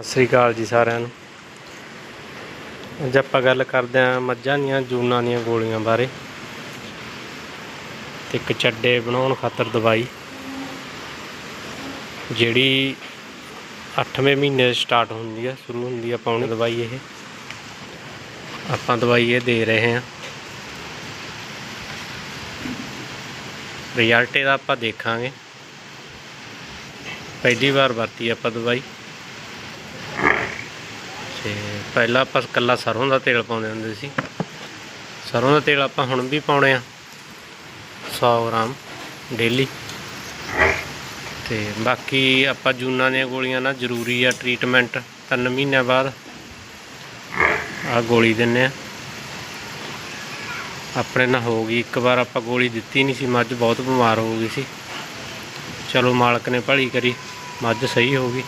ਸਤਿ ਸ੍ਰੀ ਅਕਾਲ ਜੀ ਸਾਰਿਆਂ ਨੂੰ। ਅੱਜ ਆਪਾਂ ਗੱਲ ਕਰਦੇ ਹਾਂ ਮੱਝਾਂ ਦੀਆਂ, ਜੂਨਾਂ ਦੀਆਂ ਗੋਲੀਆਂ ਬਾਰੇ। ਤੇ ਇੱਕ ਚੱਡੇ ਬਣਾਉਣ ਖਾਤਰ ਦਵਾਈ, ਜਿਹੜੀ 8ਵੇਂ ਮਹੀਨੇ ਸਟਾਰਟ ਹੁੰਦੀ ਆ, ਸ਼ੁਰੂ ਹੁੰਦੀ ਆ ਪਾਉਣੀ ਦਵਾਈ ਇਹ। ਆਪਾਂ ਦਵਾਈ ਇਹ ਦੇ ਰਹੇ ਹਾਂ। ਰਿਜ਼ਲਟ ਇਹਦਾ ਆਪਾਂ ਦੇਖਾਂਗੇ। ਪਹਿਲੀ ਵਾਰ ਵਰਤੀ ਆਪਾਂ ਦਵਾਈ। ਤੇ ਪਹਿਲਾਂ ਆਪਾਂ ਇਕੱਲਾ ਸਰੋਂ ਦਾ ਤੇਲ ਪਾਉਂਦੇ ਹੁੰਦੇ ਸੀ। ਸਰੋਂ ਦਾ ਤੇਲ ਆਪਾਂ ਹੁਣ ਵੀ ਪਾਉਣੇ ਆ। 100 ਗ੍ਰਾਮ ਡੇਲੀ। ਤੇ ਬਾਕੀ ਆਪਾਂ ਜੂਨਾਂ ਦੀਆਂ ਗੋਲੀਆਂ ਨਾਲ ਜ਼ਰੂਰੀ ਆ ਟ੍ਰੀਟਮੈਂਟ, ਤਿੰਨ ਮਹੀਨਿਆਂ ਬਾਅਦ ਆ ਗੋਲੀ ਦਿੰਨੇ ਆ। ਆਪਣੇ ਨਾਲ ਹੋ ਗਈ, ਇੱਕ ਵਾਰ ਆਪਾਂ ਗੋਲੀ ਦਿੱਤੀ ਨਹੀਂ ਸੀ, ਮੱਝ ਬਹੁਤ ਬਿਮਾਰ ਹੋ ਗਈ ਸੀ। ਚਲੋ ਮਾਲਕ ਨੇ ਭਲੀ ਕਰੀ, ਮੱਝ ਸਹੀ ਹੋ ਗਈ।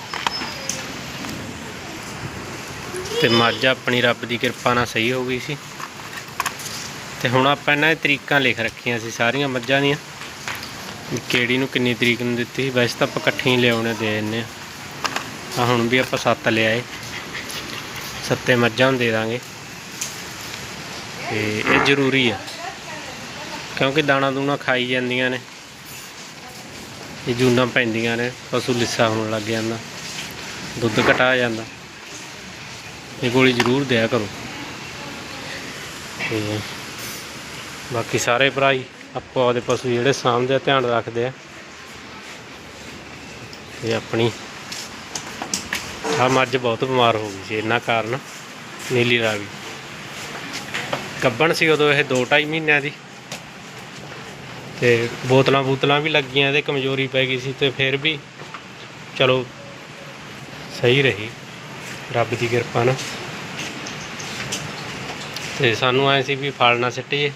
ਤੇ ਮੱਝ ਆਪਣੀ ਰੱਬ ਦੀ ਕਿਰਪਾ ਨਾਲ ਸਹੀ ਹੋ ਗਈ ਸੀ। ਤੇ ਹੁਣ ਆਪਾਂ ਇਹਨਾਂ ਦੇ ਤਰੀਕਾਂ ਲਿਖ ਰੱਖੀਆਂ ਸੀ ਸਾਰੀਆਂ ਮੱਝਾਂ ਦੀਆਂ। ਕਿਹੜੀ ਨੂੰ ਕਿੰਨੀ ਤਰੀਕ ਨੂੰ ਦਿੱਤੀ ਸੀ, ਵੈਸੇ ਤਾਂ ਆਪਾਂ ਇਕੱਠੀਆਂ ਲਿਆਉਣੇ ਦੇ ਦਿੰਨੇ ਆ ਤਾਂ ਹੁਣ ਵੀ ਆਪਾਂ ਸੱਤ ਲਿਆਏ। ਸੱਤੇ ਮੱਝਾਂ ਨੂੰ ਦੇ ਦਾਂਗੇ। ਤੇ ਇਹ ਜ਼ਰੂਰੀ ਆ, ਕਿਉਂਕਿ ਦਾਣਾ ਦੂਣਾ ਖਾਈ ਜਾਂਦੀਆਂ ਨੇ। ਇਹ ਜੂਨਾਂ ਪੈਂਦੀਆਂ ਨੇ, ਪਸ਼ੂ ਲਿੱਸਾ ਹੋਣ ਲੱਗ ਜਾਂਦਾ। ਦੁੱਧ ਘਟਾ ਜਾਂਦਾ। ਇਹ ਗੋਲੀ ਜ਼ਰੂਰ ਦਿਆ ਕਰੋ। ਤੇ ਬਾਕੀ ਸਾਰੇ ਭਰਾ ਹੀ ਆਪੋ ਆਪਦੇ ਪਸ਼ੂ ਜਿਹੜੇ ਸਾਂਭਦੇ ਧਿਆਨ ਰੱਖਦੇ ਆ। ਇਹ ਆਪਣੀ ਆ ਮੱਝ ਬਹੁਤ ਬਿਮਾਰ ਹੋ ਗਈ ਸੀ, ਇਹਨਾਂ ਕਾਰਨ ਨੀਲੀ ਰਾਵੀ ਕੱਬਣ ਸੀ ਉਦੋਂ ਇਹ 2.5 ਮਹੀਨਿਆਂ ਦੀ। ਤੇ ਬੋਤਲਾਂ ਬੋਤਲਾਂ ਵੀ ਲੱਗੀਆਂ, ਇਹਦੇ ਕਮਜ਼ੋਰੀ ਪੈ ਗਈ ਸੀ ਤੇ ਫਿਰ ਵੀ ਚਲੋ ਸਹੀ ਰਹੀ। ਰੱਬ ਦੀ ਕਿਰਪਾ ਨਾਲ। ਤੇ ਸਾਨੂੰ ਐ ਸੀ ਵੀ ਫਲ ਨਾ ਸਿੱਟੀਏ।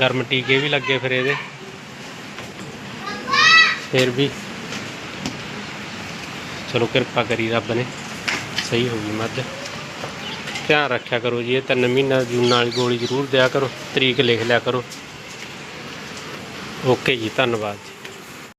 ਗਰਮ ਟੀਕੇ ਵੀ ਲੱਗੇ ਫਿਰ ਇਹਦੇ। ਫਿਰ ਵੀ ਚਲੋ ਕਿਰਪਾ ਕਰੀ ਰੱਬ ਨੇ। ਸਹੀ ਹੋ ਗਈ ਮੱਝ। ਧਿਆਨ ਰੱਖਿਆ ਕਰੋ ਜੀ, ਇਹ ਤਿੰਨ ਮਹੀਨਾ ਜੂਨਾਂ ਵਾਲੀ ਗੋਲੀ ਜ਼ਰੂਰ ਦਿਆ ਕਰੋ, ਤਰੀਕ ਲਿਖ ਲਿਆ ਕਰੋ। ਓਕੇ ਜੀ, ਧੰਨਵਾਦ